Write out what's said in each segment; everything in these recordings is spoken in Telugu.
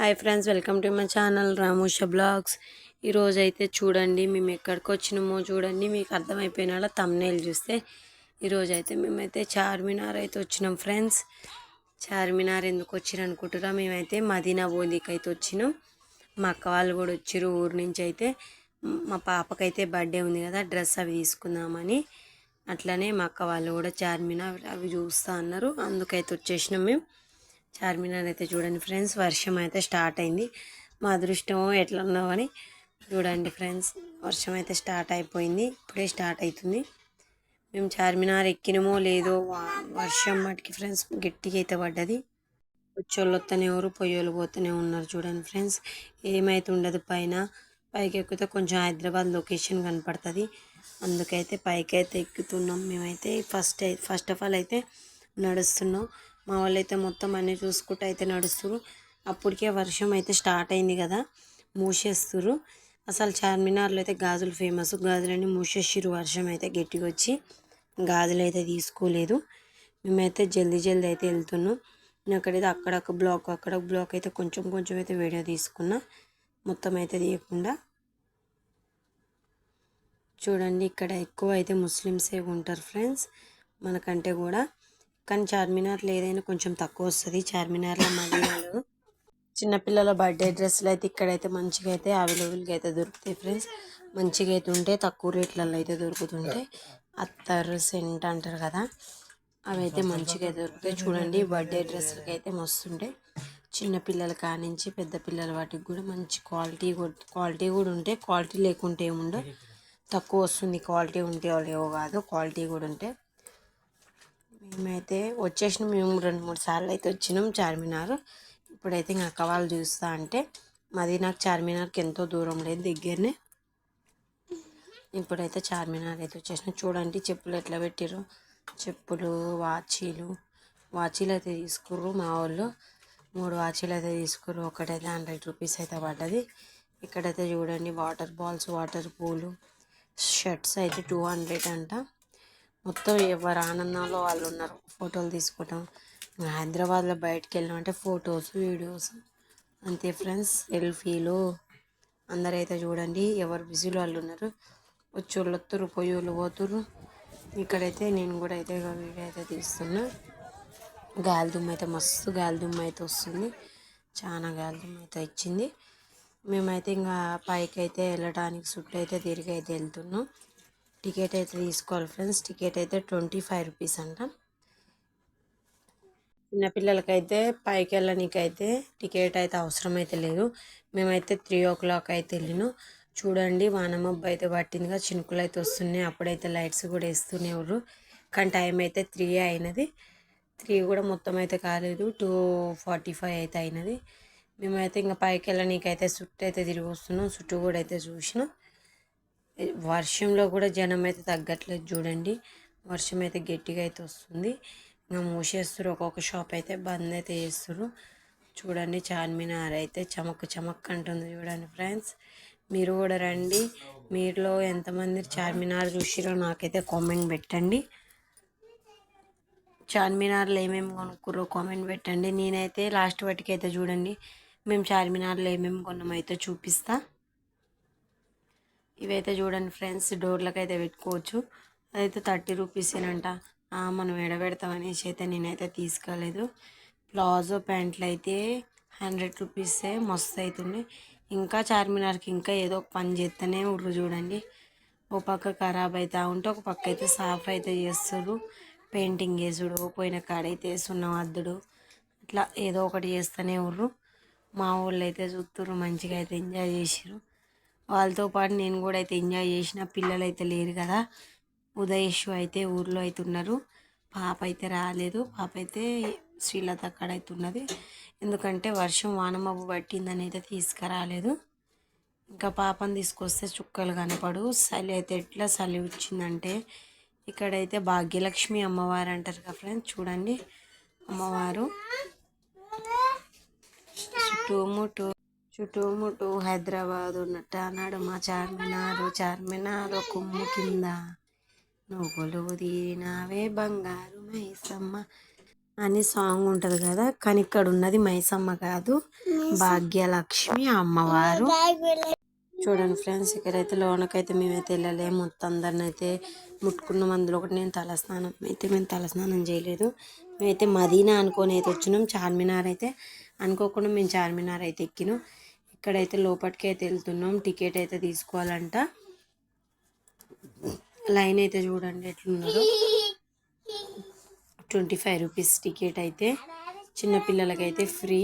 Hi friends welcome to my channel Ramosha blogs. ఈరోజు అయితే చూడండి మేము ఎక్కడికి వచ్చినామో చూడండి మీకు అర్థమైపోయిన తమ్నేలు చూస్తే. ఈరోజు అయితే మేమైతే చార్మినార్ అయితే వచ్చినాం ఫ్రెండ్స్. చార్మినార్ ఎందుకు వచ్చిరు అనుకుంటురా మేమైతే మదీనా బోలికి అయితే వచ్చినాం. మా అక్క వాళ్ళు కూడా వచ్చారు ఊరు నుంచి అయితే. మా పాపకైతే బర్త్డే ఉంది కదా డ్రెస్ అవి తీసుకుందామని. అట్లనే మా అక్క వాళ్ళు కూడా చార్మినార్ అవి చూస్తా అన్నారు. అందుకైతే వచ్చేసినాం మేము. చార్మినార్ అయితే చూడండి ఫ్రెండ్స్ వర్షం అయితే స్టార్ట్ అయింది. మా అదృష్టం ఎట్లా ఉన్నామని చూడండి ఫ్రెండ్స్ వర్షం అయితే స్టార్ట్ అయిపోయింది ఇప్పుడే స్టార్ట్ అవుతుంది మేము చార్మినార్ ఎక్కినమో లేదో వర్షం మటుకి ఫ్రెండ్స్ గట్టిగా అయితే పడ్డది. వచ్చోళ్ళు వస్తూనే ఎవరు పొయ్యోళ్ళు పోతూనే ఉన్నారు చూడండి ఫ్రెండ్స్. ఏమైతే ఉండదు పైన పైకి ఎక్కితే కొంచెం హైదరాబాద్ లొకేషన్ కనపడుతుంది. అందుకైతే పైకి అయితే ఎక్కుతున్నాం. మేమైతే ఫస్ట్ ఫస్ట్ ఆఫ్ ఆల్ అయితే నడుస్తున్నాం. మా వాళ్ళు అయితే మొత్తం అన్నీ చూసుకుంటూ అయితే నడుస్తురు అప్పటికే వర్షం అయితే స్టార్ట్ అయింది కదా మూసేస్తురు అసలు చార్మినార్లో అయితే గాజులు ఫేమస్. గాజులన్నీ మూసేసిరు వర్షం అయితే గట్టిగా వచ్చి గాజులు అయితే తీసుకోలేదు. మేమైతే జల్దీ జల్దీ అయితే వెళ్తున్నాం. నేను అక్కడైతే అక్కడొక బ్లాక్ అక్కడ ఒక బ్లాక్ అయితే కొంచెం కొంచెం అయితే వీడియో తీసుకున్నా. మొత్తం అయితే తీయకుండా. చూడండి ఇక్కడ ఎక్కువ అయితే ముస్లిమ్సే ఉంటారు ఫ్రెండ్స్ మనకంటే కూడా. కానీ చార్మినార్లో ఏదైనా కొంచెం తక్కువ వస్తుంది. చార్మినార్లో మదీనాలో చిన్నపిల్లల బర్త్డే డ్రెస్సులు అయితే ఇక్కడైతే మంచిగా అయితే అవైలబుల్గా అయితే దొరుకుతాయి ఫ్రెండ్స్. మంచిగా అయితే ఉంటే తక్కువ రేట్లలో అయితే దొరుకుతుంటాయి అత్తరు సెంట్ అంటారు కదా అవి అయితే మంచిగా దొరుకుతాయి. చూడండి బర్త్డే డ్రెస్సులకి అయితే మస్తుంటాయి చిన్న పిల్లల కానించి పెద్ద పిల్లల వాటికి కూడా మంచి క్వాలిటీ కూడా క్వాలిటీ కూడా ఉంటాయి క్వాలిటీ లేకుంటే ఏముండవు. తక్కువ వస్తుంది క్వాలిటీ ఉంటే వాళ్ళు ఏవో కాదు క్వాలిటీ కూడా ఉంటే మేమైతే వచ్చేసినాం మేము రెండు మూడు సార్లు అయితే వచ్చినాం చార్మినార్. ఇప్పుడైతే ఇంకా అక్క వాళ్ళు చూస్తా అంటే మాది నాకు చార్మినార్కి ఎంతో దూరం లేదు దగ్గరనే. ఇప్పుడైతే చార్మినార్ అయితే వచ్చేసిన. చూడండి చెప్పులు ఎట్లా పెట్టిర్రు. చెప్పులు వాచీలు. వాచీలు అయితే తీసుకుర్రు మా వాళ్ళు. మూడు వాచీలు అయితే తీసుకుర్రు. ఒకటైతే హండ్రెడ్ రూపీస్ అయితే పడ్డది. ఇక్కడైతే చూడండి వాటర్ బాల్స్ వాటర్ పూలు. షర్ట్స్ అయితే టూ హండ్రెడ్ అంట. మొత్తం ఎవరు ఆనందంలో వాళ్ళు ఉన్నారు. ఫోటోలు తీసుకోవటం ఇంకా హైదరాబాద్లో బయటకు వెళ్ళామంటే ఫొటోస్ వీడియోస్. అంతే ఫ్రెండ్స్ సెల్ఫీలు. అందరైతే చూడండి ఎవరు బిజీలో వాళ్ళు ఉన్నారు. వచ్చి వాళ్ళు వస్తారు పోయి పోతుర్రు. ఇక్కడైతే నేను కూడా అయితే వీడియో అయితే తీస్తున్నా. గాలి దుమ్ము అయితే మస్తు గాలి దుమ్ము అయితే వస్తుంది. చాలా గాలి దుమ్ము అయితే ఇచ్చింది మేమైతే ఇంకా పైకి అయితే వెళ్ళడానికి చుట్టూ అయితే తిరిగి అయితే వెళ్తున్నాం. టికెట్ అయితే తీసుకోవాలి ఫ్రెండ్స్. టికెట్ అయితే ట్వంటీ ఫైవ్ రూపీస్ అంట. చిన్నపిల్లలకైతే పైకి వెళ్ళనీకైతే టికెట్ అయితే అవసరం అయితే లేదు. మేమైతే త్రీ ఓ క్లాక్ అయితే వెళ్ళినాం. చూడండి వానమబ్బు అయితే పట్టిందిగా చినుకులు అయితే వస్తున్నాయి. అప్పుడైతే లైట్స్ కూడా వేస్తున్నారు కానీ టైం అయితే త్రీ అయినది. త్రీ కూడా మొత్తం అయితే కాలేదు. టూ ఫార్టీ ఫైవ్ అయితే అయినది. మేమైతే ఇంకా పైకి వెళ్ళనీకైతే చుట్టూ అయితే తిరిగి వస్తున్నాం. చుట్టూ కూడా అయితే చూసినాం. వర్షంలో కూడా జనం అయితే తగ్గట్లేదు చూడండి. వర్షం అయితే గట్టిగా అయితే వస్తుంది. ఇంకా మూసేస్తారు ఒక్కొక్క షాప్ అయితే బంద్ అయితే చేస్తారు చూడండి చార్మినార్ అయితే చమక్ చమక్ అంటుంది చూడండి ఫ్రెండ్స్. మీరు కూడా రండి. మీరులో ఎంతమంది చార్మినార్ చూసిరో నాకైతే కామెంట్ పెట్టండి. చార్మినార్లో ఏమేమి కొనుక్కుర్రో కామెంట్ పెట్టండి. నేనైతే లాస్ట్ వాటికి అయితే చూడండి. మేము చార్మినార్లో ఏమేమి కొన్నామైతే చూపిస్తా. ఇవైతే చూడండి ఫ్రెండ్స్ డోర్లకు అయితే పెట్టుకోవచ్చు. అదైతే థర్టీ రూపీసేనంట మనం ఎడబెడతాం అనేసి అయితే నేనైతే తీసుకోలేదు. ప్లాజో ప్యాంట్లు అయితే హండ్రెడ్ రూపీసే మస్తు అవుతుంది ఇంకా చార్మినార్కి ఇంకా ఏదో ఒక పని చేస్తూనే ఉర్రు చూడండి. ఓ పక్క ఖరాబ్ అవుతా ఉంటే ఒక పక్క అయితే సాఫ్ అయితే చేస్తుడు పెయింటింగ్ వేసుడు పోయిన కాడైతే వేస్తున్నాం అద్దుడు. అట్లా ఏదో ఒకటి చేస్తూనే ఉర్రు. మా ఊళ్ళో అయితే చూస్తుర్రు మంచిగా అయితే ఎంజాయ్ చేసిరు వాళ్ళతో పాటు నేను కూడా అయితే ఎంజాయ్ చేసిన. పిల్లలు అయితే లేరు కదా. ఉదయేషు అయితే ఊర్లో అయితే ఉన్నారు. పాప అయితే రాలేదు. పాప అయితే శ్రీలత అక్కడ అయితే ఉన్నది. ఎందుకంటే వర్షం వానమబ్బు పట్టిందని అయితే తీసుకురాలేదు. ఇంకా పాపని తీసుకొస్తే చుక్కలు కనపడు చలి అయితే ఎట్లా చలి వచ్చిందంటే ఇక్కడైతే భాగ్యలక్ష్మి అమ్మవారు అంటారు కదా ఫ్రెండ్స్. చూడండి అమ్మవారు. చుట్టుముట్టు చుట్టుముట్టు హైదరాబాద్ ఉన్నట్టు అన్నాడు మా చార్మినారు చార్మినారు కొమ్ము కింద. నువ్వులు తీరినావే బంగారు మైసమ్మ అని సాంగ్ ఉంటుంది కదా? కానీ ఇక్కడ ఉన్నది మైసమ్మ కాదు భాగ్యలక్ష్మి అమ్మవారు. చూడండి ఫ్రెండ్స్ ఇక్కడైతే లోనకైతే మేమైతే వెళ్ళలేము. మొత్తం అందరిని అయితే ముట్టుకున్న. అందులో ఒకటి నేను తలస్నానం అయితే మేము తలస్నానం చేయలేదు. మేమైతే మదీనా అనుకొని అయితే వచ్చినాం. చార్మినార్ అయితే అనుకోకుండా మేము చార్మినార్ అయితే ఎక్కినాం. ఇక్కడైతే లోపలికి అయితే వెళ్తున్నాం. టికెట్ అయితే తీసుకోవాలంట. లైన్ అయితే చూడండి ఎట్లున్నారు ట్వంటీ ఫైవ్ రూపీస్ టికెట్ అయితే. చిన్నపిల్లలకైతే ఫ్రీ.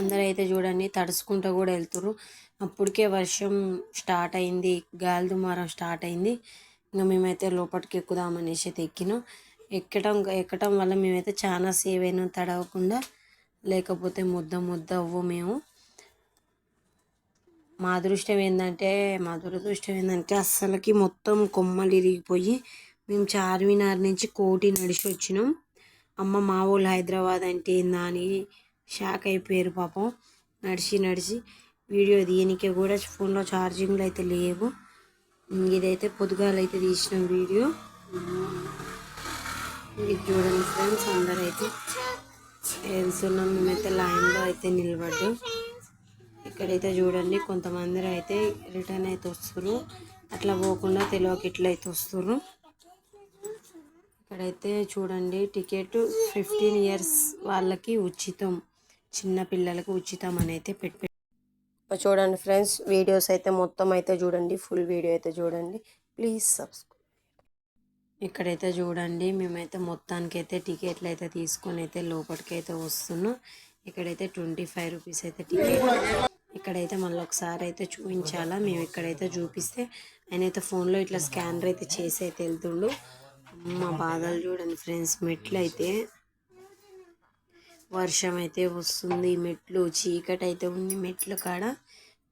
అందరూ అయితే చూడండి తడుచుకుంటూ కూడా వెళ్తురు అప్పటికే వర్షం స్టార్ట్ అయింది గాలి దుమారం స్టార్ట్ అయింది. ఇంకా మేమైతే లోపలికి ఎక్కుదామనేసి అయితే ఎక్కినాం. ఎక్కడం ఎక్కడం వల్ల మేమైతే చాలా సేవ్ అయినాం తడవకుండా. లేకపోతే ముద్ద ముద్ద అవ్వు మేము. మా అదృష్టం ఏంటంటే మా దురదృష్టం ఏంటంటే అస్సలకి మొత్తం కొమ్మలు ఇరిగిపోయి మేము చార్మినార్ నుంచి కోటి నడిచి వచ్చినాం. అమ్మ మా ఊళ్ళు హైదరాబాద్ అంటే ఏందా అని షాక్ అయిపోయారు పాపం. నడిచి నడిచి వీడియో దీనికి కూడా ఫోన్లో ఛార్జింగ్లు అయితే లేవు. ఇదైతే పొద్దుగాల అయితే తీసిన వీడియో. ఇది చూడండి ఫ్రెండ్స్ అందరైతే అయితే మేమైతే లైన్లో అయితే నిలబడ్డు. ఇక్కడైతే చూడండి కొంతమంది అయితే రిటర్న్ అయితే వస్తున్నారు అట్లా పోకుండా తెలియక ఇట్లా అయితే వస్తారు ఇక్కడైతే చూడండి టికెట్ ఫిఫ్టీన్ ఇయర్స్ వాళ్ళకి ఉచితం. చిన్న పిల్లలకు ఉచితం అని అయితే పెట్టి చూడండి ఫ్రెండ్స్ వీడియోస్ అయితే మొత్తం అయితే చూడండి ఫుల్ వీడియో అయితే చూడండి. Please subscribe. ఇక్కడైతే చూడండి మేమైతే మొత్తానికి అయితే టికెట్లు అయితే తీసుకొని అయితే లోపలికి అయితే వస్తున్నాం. ఇక్కడైతే ట్వంటీ ఫైవ్ రూపీస్ అయితే టికెట్. ఇక్కడైతే మళ్ళీ ఒకసారి అయితే చూపించాలా మేము ఇక్కడైతే చూపిస్తే ఆయన అయితే ఫోన్లో ఇట్లా స్కానర్ అయితే చేసి అయితే వెళ్తుండు. మా బాధలు చూడండి ఫ్రెండ్స్ మెట్లు అయితే వర్షం అయితే వస్తుంది మెట్లు చీకటి అయితే ఉంది మెట్లు కాడ.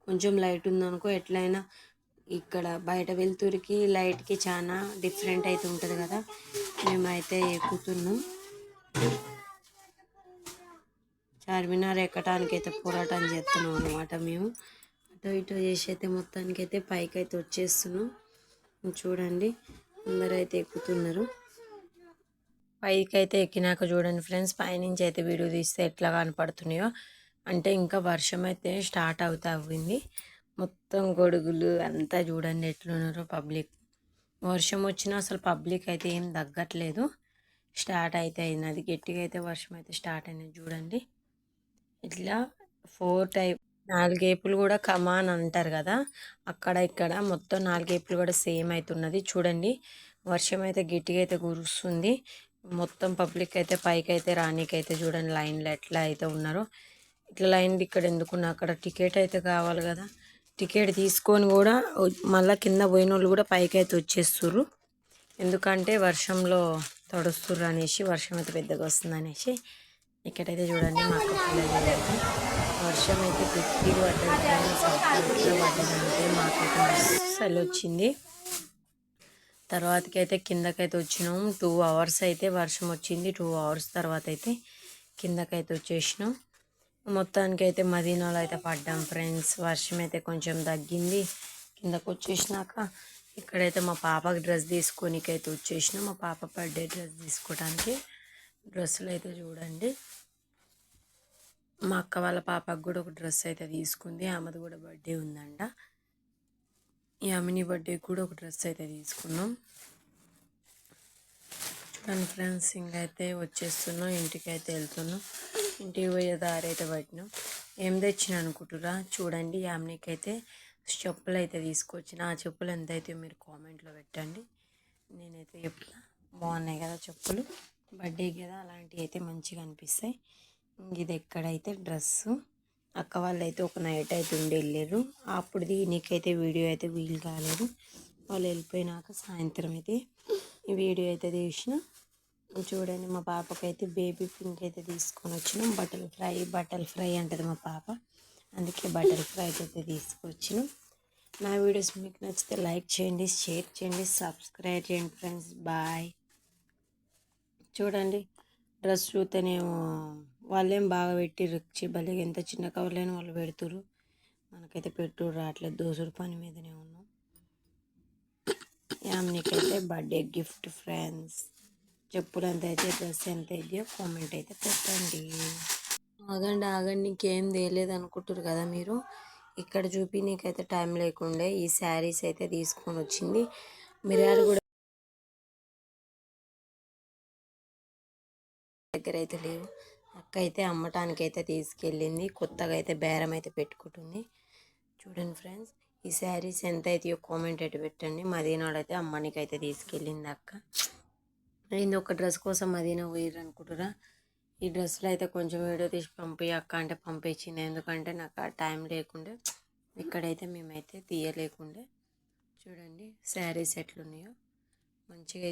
కొంచెం లైట్ ఉందనుకో ఎట్లయినా ఇక్కడ బయట వెళ్తురికి లైట్కి చాలా డిఫరెంట్ అయితే ఉంటుంది కదా. మేమైతే ఎక్కుతున్నాం. చార్మినార్ ఎక్కడానికి అయితే పోరాటం చేస్తున్నాం అనమాట మేము. అటు ఇటు చేసి అయితే మొత్తానికి అయితే పైకి అయితే వచ్చేస్తున్నాం. చూడండి అందరూ అయితే ఎక్కుతున్నారు. పైకి అయితే ఎక్కినాక చూడండి ఫ్రెండ్స్ పైనుంచి అయితే వీడియో తీస్తే ఎట్లా కనపడుతున్నాయో. అంటే ఇంకా వర్షం అయితే స్టార్ట్ అవుతా అవ్వింది మొత్తం గొడుగులు అంతా చూడండి ఎట్లున్నారో పబ్లిక్. వర్షం వచ్చినా అసలు పబ్లిక్ అయితే ఏం తగ్గట్లేదు. స్టార్ట్ అయితే అయినది గట్టిగా అయితే వర్షం అయితే స్టార్ట్ అయినది చూడండి. ఇట్లా ఫోర్ టైప్ నాలుగేపులు కూడా కమాన్ అంటారు కదా. అక్కడ ఇక్కడ మొత్తం నాలుగేపులు కూడా సేమ్ అవుతున్నది చూడండి వర్షం అయితే గట్టిగా అయితే కురుస్తుంది. మొత్తం పబ్లిక్ అయితే పైకి అయితే రానీకైతే చూడండి లైన్లో ఎట్లా అయితే ఉన్నారో. ఇట్లా లైన్ ఇక్కడ ఎందుకున్నా? అక్కడ టికెట్ అయితే కావాలి కదా. టికెట్ తీసుకొని కూడా మళ్ళీ కింద పోయిన వాళ్ళు కూడా పైకి అయితే వచ్చేస్తుర్రు. ఎందుకంటే వర్షంలో తడుస్తుర్రు అనేసి వర్షం అయితే పెద్దగా వస్తుంది అనేసి. ఇక్కడైతే చూడండి మాకు వర్షం అయితే గట్టిగా పడ్డది పడ్డదంటే మాకైతే అసలు వచ్చింది. తర్వాతకైతే అయితే కిందకైతే వచ్చినాం. టూ అవర్స్ అయితే వర్షం వచ్చింది. టూ అవర్స్ తర్వాత అయితే కిందకైతే వచ్చేసినాం. మొత్తానికి అయితే మదీనాలో అయితే పడ్డాం ఫ్రెండ్స్. వర్షం అయితే కొంచెం తగ్గింది. కిందకు వచ్చేసినాక ఇక్కడైతే మా పాపకి డ్రెస్ తీసుకోనికైతే వచ్చేసిన. మా పాప బర్త్డే డ్రెస్ తీసుకోవడానికి. డ్రెస్సులు అయితే చూడండి. మా అక్క వాళ్ళ పాపకు కూడా ఒక డ్రెస్ అయితే తీసుకుంది. ఆమెది కూడా బర్త్డే ఉందంట. యామిని బర్త్డే కూడా ఒక డ్రెస్ అయితే తీసుకున్నాం. చూడండి ఫ్రెండ్స్ ఇంకైతే వచ్చేస్తున్నాం. ఇంటికి అయితే వెళ్తున్నాం. ఇంటికి పోయే దారి అయితే పట్టినాం. ఏం తెచ్చిన అనుకుంటురా చూడండి యామ్నికి అయితే చెప్పులు అయితే తీసుకొచ్చిన. ఆ చెప్పులు ఎంత అయితే మీరు కామెంట్లో పెట్టండి. నేనైతే చెప్తా. బాగున్నాయి కదా చెప్పులు. బర్త్డే కదా అలాంటివి అయితే మంచిగా అనిపిస్తాయి. ఇది ఎక్కడైతే డ్రెస్సు? అక్క వాళ్ళు అయితే ఒక నైట్ అయితే ఉండి వెళ్ళారు అప్పుడు నీకైతే వీడియో అయితే వీలు కాలేదు. వాళ్ళు వెళ్ళిపోయినాక సాయంత్రం అయితే ఈ వీడియో అయితే తీసిన. చూడండి మా పాపకైతే బేబీ పింక్ అయితే తీసుకొని వచ్చినాం. బటర్ ఫ్రై బటర్ ఫ్రై అంటది మా పాప. అందుకే బటర్ ఫ్రై అయితే తీసుకొచ్చినాం. నా వీడియోస్ మీకు నచ్చితే లైక్ చేయండి షేర్ చేయండి సబ్స్క్రైబ్ చేయండి ఫ్రెండ్స్. బాయ్. చూడండి డ్రెస్ చూస్తేనేమో వాళ్ళేం బాగా పెట్టి రిచ్చి భలే ఎంత చిన్న కవర్లైనా వాళ్ళు పెడుతురు మనకైతే పెట్టు రావట్లేదు. దోసుడు పని మీదనే ఉన్నాం. యామ్నికైతే బర్త్డే గిఫ్ట్ ఫ్రెండ్స్. చెప్పులు ఎంత అయితే డ్రెస్ ఎంత అయితే కామెంట్ అయితే పెట్టండి. ఆగండి ఆగండి ఇంకేం తేలేదు అనుకుంటారు కదా మీరు. ఇక్కడ చూపి నీకైతే టైం లేకుండే ఈ శారీస్ అయితే తీసుకొని వచ్చింది. మిరియాలు కూడా దగ్గర అయితే లేవు. అక్క అయితే అమ్మటానికి అయితే తీసుకెళ్ళింది. కొత్తగా అయితే బేరం అయితే పెట్టుకుంటుంది. చూడండి ఫ్రెండ్స్ ఈ శారీస్ ఎంత అయితే కామెంట్ అయితే పెట్టండి. మదీనాడు అయితే అమ్మానికి అయితే తీసుకెళ్ళింది అక్క. నేను ఒక డ్రెస్ కోసం మదీనా పోయారు అనుకుంటారా ఈ డ్రెస్లో అయితే కొంచెం వీడియో తీసి పంపి అక్క అంటే పంపించింది. ఎందుకంటే నాకు ఆ టైం లేకుండే ఇక్కడైతే మేమైతే తీయలేకుండే. చూడండి శారీస్ ఎట్లున్నాయో. మంచిగా అయితే